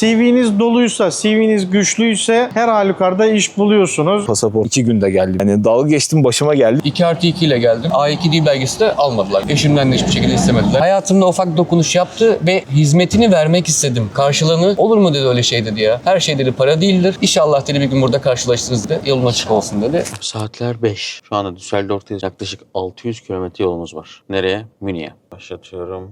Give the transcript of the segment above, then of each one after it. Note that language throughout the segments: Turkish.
CV'niz doluysa, CV'niz güçlüyse her halükarda iş buluyorsunuz. Pasaport 2 günde geldi. Yani dalga geçtim başıma geldi. 2 artı 2 ile geldim. A2 dil belgesi de almadılar. Eşimden de hiçbir şekilde istemediler. Hayatımda ufak dokunuş yaptı ve hizmetini vermek istedim. Karşılığını olur mu dedi öyle şey dedi ya. Her şey dedi para değildir. İnşallah dedi bir gün burada karşılaşırız dedi. Yolun açık olsun dedi. Saatler 5. Şu anda Düsseldorf'tayız. Yaklaşık 600 kilometre yolumuz var. Nereye? Münih'e. Başlatıyorum.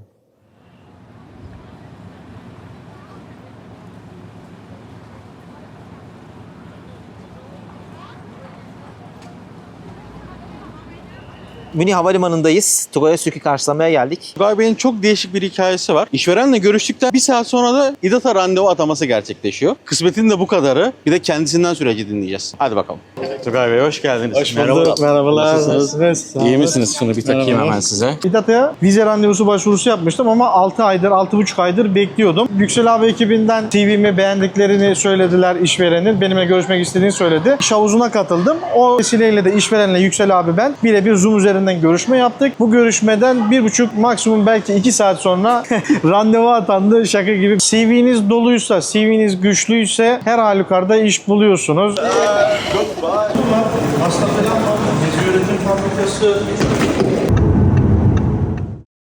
Münih Havalimanı'ndayız. Tugay Sökü karşılamaya geldik. Tugay Bey'in çok değişik bir hikayesi var. İşverenle görüştükten bir saat sonra da İDATA randevu ataması gerçekleşiyor. Kısmetin de bu kadarı. Bir de kendisinden süreci dinleyeceğiz. Hadi bakalım. Tugay Bey hoş geldiniz. Hoş bulduk. Merhabalar. Nasılsınız? İyi misiniz? Şunu bir takayım Merhaba. hemen size. İDAT'a vize randevusu başvurusu yapmıştım ama 6 aydır, 6,5 aydır bekliyordum. Yüksel abi ekibinden TV'mi beğendiklerini söylediler işverenin. Benimle görüşmek istediğini söyledi. İş havuzuna katıldım. O vesileyle de işverenle Yüksel abi ben birebir Zoom üzerinden görüşme yaptık. Bu görüşmeden 1,5 maksimum belki 2 saat sonra randevu atandı. Şaka gibi. CV'niz doluysa, CV'niz güçlüyse her halükarda iş buluyorsunuz. Hasta falan var. Gezi Üretim Fabrikası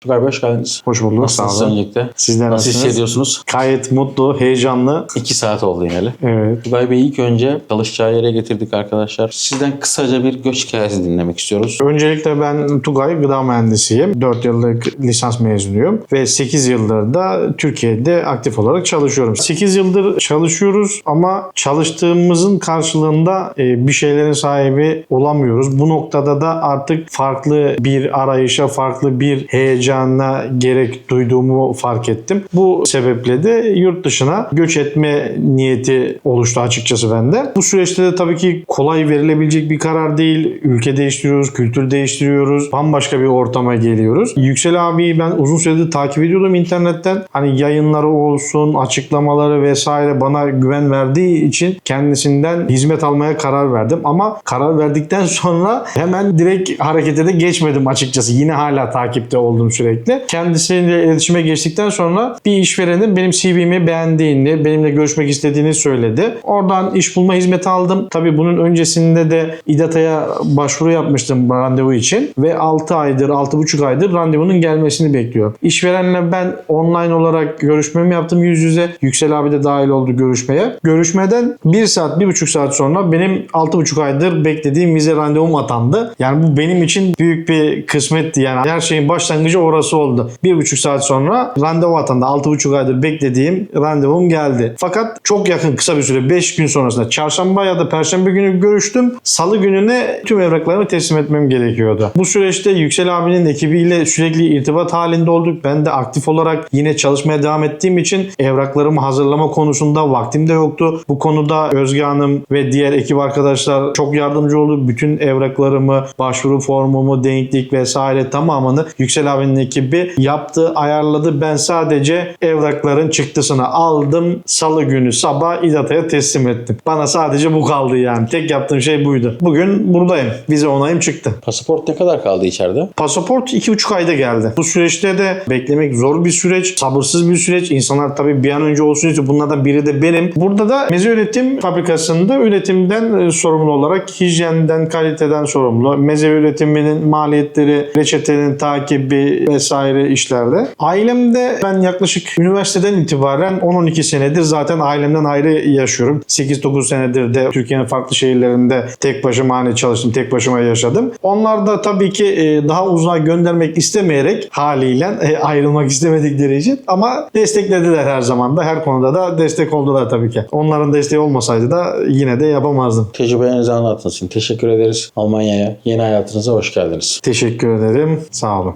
Tugay Bey hoş geldiniz. Hoş bulduk. Nasılsınız öncelikle? Sizler Nasıl nasılsınız? hissediyorsunuz? Gayet mutlu, heyecanlı. 2 saat oldu ineli. Evet. Tugay Bey'i ilk önce çalışacağı yere getirdik arkadaşlar. Sizden kısaca bir göç hikayesi dinlemek istiyoruz. Öncelikle ben Tugay gıda mühendisiyim. 4 yıllık lisans mezunuyum ve 8 yıldır da Türkiye'de aktif olarak çalışıyorum. 8 yıldır çalışıyoruz ama çalıştığımızın karşılığında e, bir şeylerin sahibi olamıyoruz. Bu noktada da artık farklı bir arayışa, farklı bir heyecana gerek duyduğumu fark ettim. Bu sebeple de yurt dışına göç etme niyeti oluştu açıkçası bende. Bu süreçte de tabii ki kolay verilebilecek bir karar değil. Ülke değiştiriyoruz, kültür değiştiriyoruz. Bambaşka bir ortama geliyoruz. Yüksel abiyi ben uzun süredir takip ediyordum internetten. Hani yayınları olsun, açıklamaları vesaire bana güven verdiği için kendisinden hizmet almaya karar verdim. Ama karar verdikten sonra hemen direkt harekete de geçmedim açıkçası. Yine hala takipte olduğum sürekli. Kendisiyle iletişime geçtikten sonra bir işverenin benim CV'mi beğendiğini, benimle görüşmek istediğini söyledi. Oradan iş bulma hizmeti aldım. Tabii bunun öncesinde de İDATA'ya başvuru yapmıştım randevu için ve 6 aydır, 6,5 aydır randevunun gelmesini bekliyorum. İşverenle ben online olarak görüşmemi yaptım yüz yüze. Yüksel abi de dahil oldu görüşmeye. Görüşmeden 1 saat, 1,5 saat sonra benim 6,5 aydır beklediğim vize randevum atandı. Yani bu benim için büyük bir kısmetti yani. Her şeyin başlangıcı orası oldu. 1,5 saat sonra randevu atandı. 6,5 aydır beklediğim randevum geldi. Fakat çok yakın kısa bir süre 5 gün sonrasında çarşamba ya da perşembe günü görüştüm. Salı gününe tüm evraklarımı teslim etmem gerekiyordu. Bu süreçte Yüksel abinin ekibiyle sürekli irtibat halinde olduk. Ben de aktif olarak yine çalışmaya devam ettiğim için evraklarımı hazırlama konusunda vaktim de yoktu. Bu konuda Özge Hanım ve diğer ekip arkadaşlar çok yardımcı oldu. Bütün evraklarımı, başvuru formumu, denklik vesaire tamamını Yüksel abinin ekibi yaptı, ayarladı. Ben sadece evrakların çıktısını aldım. Salı günü sabah İDATA'ya teslim ettim. Bana sadece bu kaldı yani. Tek yaptığım şey buydu. Bugün buradayım. Vize onayım çıktı. Pasaport ne kadar kaldı içeride? Pasaport 2,5 ayda geldi. Bu süreçte de beklemek zor bir süreç, sabırsız bir süreç. İnsanlar tabii bir an önce olsun istiyor. Bunlardan biri de benim. Burada da meze üretim fabrikasında üretimden e, sorumlu olarak hijyenden, kaliteden sorumlu. Meze üretiminin maliyetleri, reçetenin takibi vesaire işlerde. Ailemde ben yaklaşık üniversiteden itibaren 10-12 senedir zaten ailemden ayrı yaşıyorum. 8-9 senedir de Türkiye'nin farklı şehirlerinde tek başıma hani çalıştım, tek başıma yaşadım. Onlar da tabii ki e, daha uzağa göndermek istemeyerek haliyle e, ayrılmak istemedikleri için ama desteklediler her zaman da her konuda da destek oldular tabii ki. Onların desteği olmasaydı da yine de yapamazdım. Tecrübelerinizi anlattığınız için teşekkür ederiz. Almanya'ya, yeni hayatınıza hoş geldiniz. Teşekkür ederim. Sağ olun.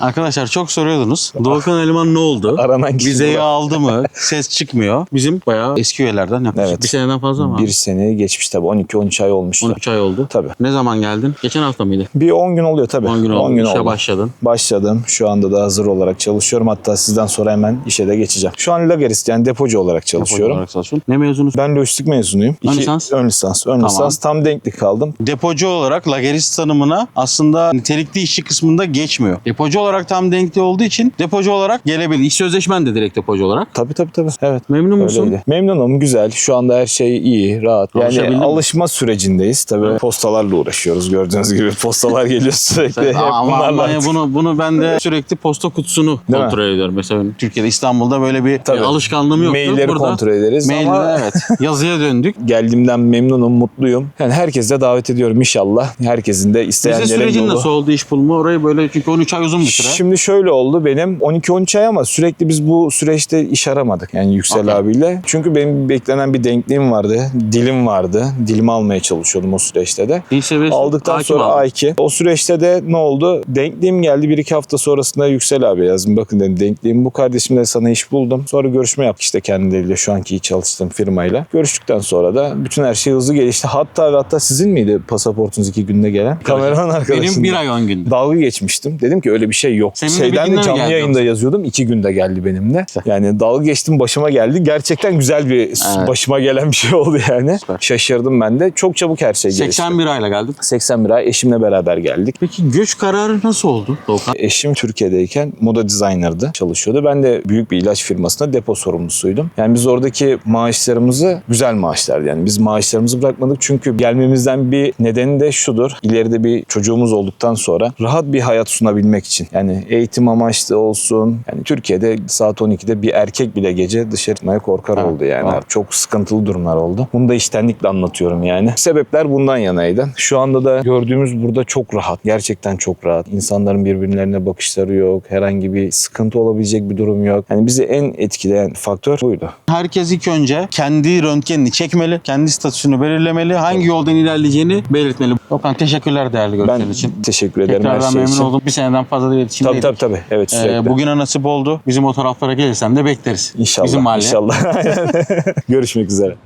Arkadaşlar çok soruyordunuz. Doğukan Elman ne oldu? Aranan kişi Vizeyi bu. aldı mı? Ses çıkmıyor. Bizim bayağı eski üyelerden yaklaşık Evet. bir seneden fazla mı? Bir sene geçmiş tabii 12-13 ay olmuştu. 13 ay oldu. Tabii. Ne zaman geldin? Geçen hafta mıydı? Bir 10 gün oluyor tabii. 10 gün oldu. 10 gün İşe başladın. Başladım. Şu anda da hazır olarak çalışıyorum. Hatta sizden sonra hemen işe de geçeceğim. Şu an lagerist yani depocu olarak çalışıyorum. Olarak çalışıyorsun. Ne mezunuz? Ben lojistik mezunuyum. Ön İki- lisans? Ön lisans. Ön lisans. Tam denklik kaldım. Depocu olarak lagerist tanımına aslında nitelikli işçi kısmında geçmiyor. Depocu olarak tam denkli olduğu için depocu olarak gelebilir. İş sözleşmen de direkt depocu olarak. Tabii tabii tabii. Evet. Memnun musun? Öyleydi. Memnunum, güzel. Şu anda her şey iyi, rahat. Yani mi? alışma sürecindeyiz. Tabii postalarla uğraşıyoruz. Gördüğünüz gibi postalar geliyor sürekli. Hep Ama Almanya bunu bunu ben de sürekli posta kutusunu Değil mi? kontrol ediyorum. Mesela Türkiye'de İstanbul'da böyle bir Tabii. alışkanlığım yoktu. Mailleri Burada kontrol ederiz mailleri, ama evet yazıya döndük. geldiğimden memnunum, mutluyum. Yani herkese davet ediyorum inşallah. Herkesin de isteyenlerin sürecin yolu. nasıl oldu iş bulma? Orayı böyle çünkü 13 ay uzun bir süre. Şimdi şöyle oldu benim 12-13 ay ama sürekli biz bu süreçte iş aramadık yani Yüksel Okey. abiyle. Çünkü benim beklenen bir denkliğim vardı, dilim vardı. Dilimi almaya çalışıyordum o süreçte de. Aldıktan sonra aldın. A2. O süreçte de ne oldu? Denkliğim geldi. Bir iki hafta sonrasında Yüksel abi yazdım. Bakın dedim denkliğim bu kardeşimle sana iş buldum. Sonra görüşme yaptık işte kendileriyle şu anki çalıştığım firmayla. Görüştükten sonra da bütün her şey hızlı gelişti. Hatta hatta sizin miydi pasaportunuz iki günde gelen? Kameraman arkadaşım. Benim bir ay 10 gündü. Dalga geçmiştim. Dedim ki öyle bir şey yok. Senin Şeyden de canlı geldi yayında yoksa? yazıyordum. iki günde geldi benimle. Yani dalga geçtim başıma geldi. Gerçekten güzel bir Evet. başıma gelen bir şey oldu yani. Süper. Şaşırdım ben de. Çok çabuk her şey gelişti. 81 ayla geldik. 81 ay eşimle beraber geldik. Peki göç kararı nasıl oldu Doğukan? Eşim Türkiye'deyken moda designer'dı, çalışıyordu. Ben de büyük bir ilaç firmasında depo sorumlusuydum. Yani biz oradaki maaşlarımızı güzel maaşlardı. Yani biz maaşlarımızı bırakmadık çünkü gelmemizden bir nedeni de şudur. İleride bir çocuğumuz olduktan sonra rahat bir hayat sunabilmek için. Yani eğitim amaçlı olsun. Yani Türkiye'de saat 12'de bir erkek bile gece dışarı çıkmaya korkar Ha, oldu yani. ha. Çok sıkıntılı durumlar oldu. Bunu da iştenlikle anlatıyorum yani. Sebepler bundan yanaydı. Şu anda da gördüğümüz burada çok rahat. Gerçekten çok rahat. İnsanların birbirlerine bakışları yok. Herhangi bir sıkıntı olabilecek bir durum yok. Yani bizi en etkileyen faktör buydu. Herkes ilk önce kendi röntgenini çekmeli, kendi statüsünü belirlemeli, hangi yoldan ilerleyeceğini belirtmeli. Doğukan teşekkürler değerli Ben görüşlerin için. teşekkür ederim her Tekrardan şey memnun için. oldum. Bir seneden fazla Tabii iletişimdeydik. tabii tabii. Evet Ee, sürekli. bugüne nasip oldu. Bizim o taraflara gelirsen de bekleriz. İnşallah. Bizim mahalleye. İnşallah. Görüşmek üzere.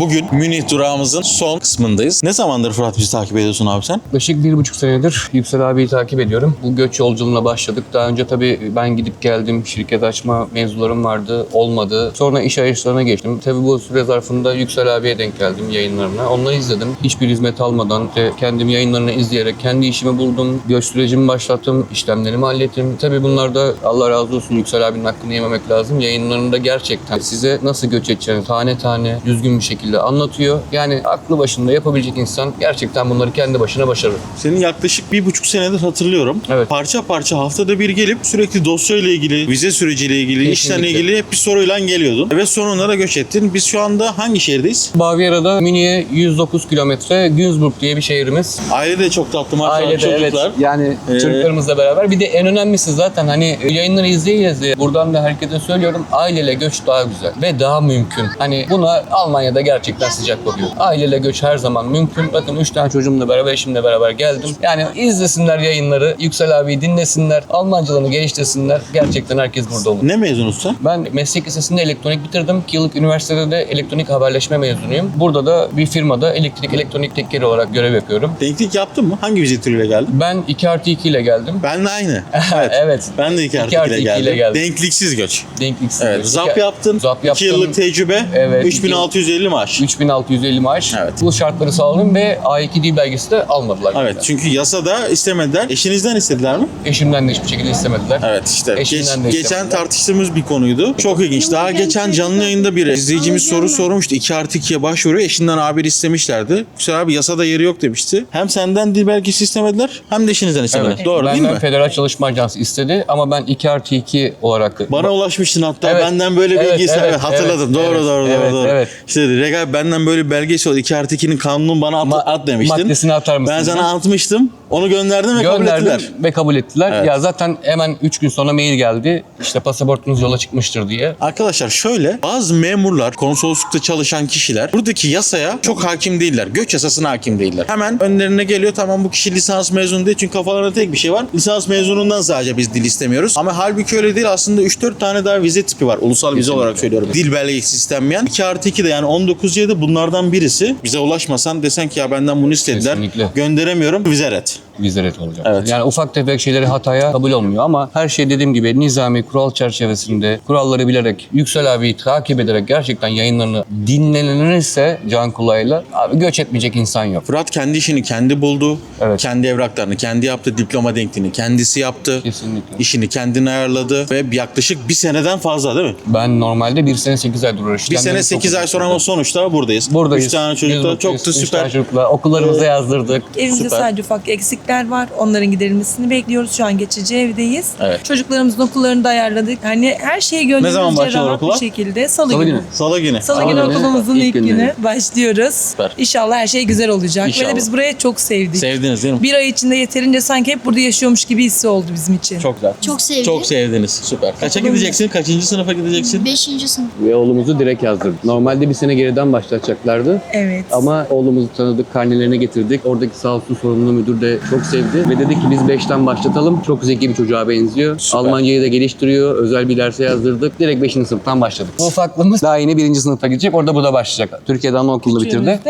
Bugün Münih durağımızın son kısmındayız. Ne zamandır Fırat bizi takip ediyorsun abi sen? Yaklaşık bir buçuk senedir Yüksel abiyi takip ediyorum. Bu göç yolculuğuna başladık. Daha önce tabii ben gidip geldim. Şirket açma mevzularım vardı. Olmadı. Sonra iş arayışlarına geçtim. Tabii bu süre zarfında Yüksel abiye denk geldim yayınlarına. Onları izledim. Hiçbir hizmet almadan işte kendim yayınlarını izleyerek kendi işimi buldum. Göç sürecimi başlattım. işlemlerimi hallettim. Tabii bunlarda Allah razı olsun Yüksel abinin hakkını yememek lazım. Yayınlarında gerçekten size nasıl göç edeceğini tane tane düzgün bir şekilde anlatıyor. Yani aklı başında yapabilecek insan gerçekten bunları kendi başına başarır. Seni yaklaşık bir buçuk senedir hatırlıyorum. Evet. Parça parça haftada bir gelip sürekli dosyayla ilgili, vize süreciyle ilgili, Kesinlikle. ilgili hep bir soruyla geliyordun. Ve sonunda da göç ettin. Biz şu anda hangi şehirdeyiz? Baviera'da Münih'e 109 kilometre Günzburg diye bir şehrimiz. Aile de çok tatlı maşallah Ailede evet çocuklar. yani Ee, çocuklarımızla beraber. Bir de en önemlisi zaten hani yayınları izleye izleye buradan da herkese söylüyorum aileyle göç daha güzel ve daha mümkün. Hani buna Almanya'da gerçekten sıcak bakıyor. Aileyle göç her zaman mümkün. Bakın 3 tane çocuğumla beraber eşimle beraber geldim. Yani izlesinler yayınları, Yüksel abiyi dinlesinler, Almancalarını geliştirsinler. Gerçekten herkes burada olur. Ne mezunusun sen? Ben meslek lisesinde elektronik bitirdim. 2 yıllık üniversitede de elektronik haberleşme mezunuyum. Burada da bir firmada elektrik elektronik tekeri olarak görev yapıyorum. Denklik yaptın mı? Hangi vize türüyle geldin? Ben 2 artı 2 ile geldim. Ben de aynı. Evet. evet. Ben de 2 artı İki artı 2 ile geldim. geldim. Denkliksiz göç. Denkliksiz. Evet. diyoruz. Zap yaptın. Zap 2 yaptım. yıllık tecrübe. Evet, 3650 maaş. 3650 maaş. Evet. Bu şartları sağladım ve A2 dil belgesi de almadılar. Evet. benden. Çünkü yasada istemediler. Eşinizden istediler mi? Eşimden de hiçbir şekilde istemediler. Evet işte. Eşinden Geç- de geçen tartıştığımız bir konuydu. Çok ilginç. Daha geçen canlı yayında bir izleyicimiz soru sormuştu. 2 artı 2'ye başvuruyor. Eşinden haber istemişlerdi. Güzel abi yasada yeri yok demişti. Hem senden dil belgesi istemediler hem de eşinizden istemediler. Evet. Doğru Benden değil mi? Federal Çalışma Ajansı istedi ama ben 2 artı 2 olarak Bana ulaşmıştın hatta Evet. benden böyle Evet, bilgi evet, hatırladım. evet, doğru evet, doğru doğru evet, doğru. evet. İşte Regal benden böyle bir belgesi oldu. 2 artı 2'nin kanunun bana at, Ma- at demiştin. maddesini atar mısın? Ben sana atmıştım. Onu gönderdim ve kabul gönderdim ettiler. ve kabul ettiler. Evet. Ya zaten hemen 3 gün sonra mail geldi. İşte pasaportunuz yola çıkmıştır diye. Arkadaşlar şöyle bazı memurlar, konsoloslukta çalışan kişiler buradaki yasaya çok hakim değiller. Göç yasasına hakim değiller. Hemen önlerine geliyor tamam bu kişi lisans mezunu değil çünkü kafalarında tek bir şey var. Lisans mezunundan sadece biz dil istemiyoruz. Ama halbuki öyle değil aslında 3-4 tane daha vize tipi var. Ulusal vize olarak söylüyorum. Dil belgesi istenmeyen. 2 artı 2 de yani 19 7 bunlardan birisi. Bize ulaşmasan desen ki ya benden bunu istediler. Kesinlikle. Gönderemiyorum. Vize. Vize olacak. Evet. Yani ufak tefek şeyleri hataya kabul olmuyor ama her şey dediğim gibi nizami kural çerçevesinde kuralları bilerek Yüksel abiyi takip ederek gerçekten yayınlarını dinlenilirse can kulağıyla abi göç etmeyecek insan yok. Fırat kendi işini kendi buldu. Evet. Kendi evraklarını kendi yaptı. Diploma denkliğini kendisi yaptı. Kesinlikle. İşini kendini ayarladı ve yaklaşık bir seneden fazla değil mi? Ben normalde bir sene 8 aydır uğraştım. Bir sene 8 ay sonra ama sonuçta buradayız. Buradayız. 3 tane çocuk da çok da Üç süper. tane çocukla okullarımıza yazdırdık. Evimizde Süper. sadece ufak eksikler var. Onların giderilmesini bekliyoruz. Şu an geçici evdeyiz. Evet. Çocuklarımızın okullarını da ayarladık. Hani her şeyi gönlümüzce zaman başlıyor rahat okullar? bir şekilde. Salı, Salı günü. günü. Salı günü. Salı, Salı günü okulumuzun ilk ilk, günü başlıyoruz. Süper. İnşallah her şey güzel olacak. İnşallah. Böyle biz buraya çok sevdik. Sevdiniz değil mi? bir ay içinde yeterince sanki hep burada yaşıyormuş gibi hissi oldu bizim için. Çok güzel. Çok sevdim. Çok sevdiniz. Süper. Kaça gideceksin? Kaçıncı sınıfa gideceksin? Beşinci sınıf. Ve oğlumuzu direkt yazdırdık. Normalde bir sene geriden başlatacaklardı. Evet. Ama oğlumuzu tanıdık, karnelerini getirdik. Oradaki sağ olsun sorumlu müdür de çok sevdi. Ve dedi ki biz 5'ten başlatalım. Çok zeki bir çocuğa benziyor. Süper. Almancayı da geliştiriyor. Özel bir derse yazdırdık. Direkt 5. sınıftan başladık. Bu ufaklığımız daha yeni 1. sınıfa gidecek. Orada bu da başlayacak. Türkiye'de anaokulunu bitirdi.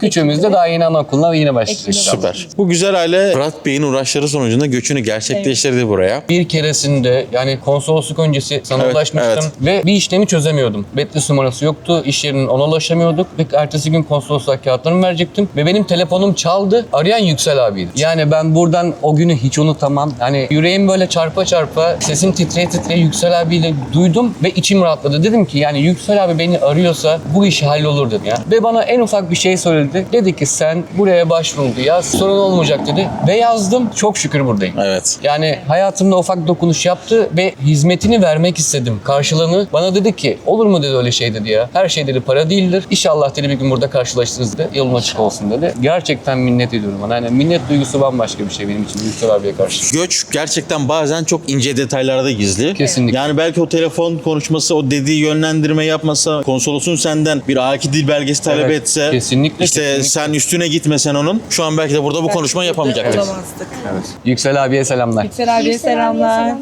Küçüğümüzde Küçüğümüz de daha yeni anaokuluna yine başlayacak. Süper. Bu güzel aile Fırat Bey'in uğraşları sonucunda göçünü gerçekleştirdi buraya. Bir keresinde yani konsolosluk öncesi sana Evet, ulaşmıştım evet. ve bir işlemi çözemiyordum. Betlis numarası yoktu, iş yerinin ona ulaşamıyorduk ve ertesi gün konsolosluk kağıtlarımı verecektim ve benim telefonum çaldı. Arayan Yüksel abiydi. Yani ben buradan o günü hiç unutamam. Yani yüreğim böyle çarpa çarpa, sesim titreye titreye Yüksel abiyle duydum ve içim rahatladı. Dedim ki yani Yüksel abi beni arıyorsa bu iş hallolur dedim ya. Ve bana en ufak bir şey söyledi. Dedi ki sen buraya başvuruldu ya sorun olmayacak dedi. Ve yazdım. Çok şükür buradayım. Evet. Yani hayatımda ufak dokunuş yaptı ve hizmetini vermek istedim. Karşılığını bana dedi ki olur mu dedi öyle şey dedi ya. Her şey dedi para değildir. İnşallah dedi bir gün burada karşılaşırız dedi. Yolun açık olsun dedi. Gerçekten minnet ediyorum ona. Yani minnet duygusu bambaşka bir şey benim için Yüksel abiye karşı. Göç gerçekten bazen çok ince detaylarda gizli. Kesinlikle. Yani belki o telefon konuşması, o dediği yönlendirme yapmasa, konsolosun senden bir A2 dil belgesi talep Evet, etse, kesinlikle, işte kesinlikle. sen üstüne gitmesen onun, şu an belki de burada bu konuşma yapamayacaktık. olamazdık. Evet. Yüksel abiye selamlar. Yüksel abiye selamlar.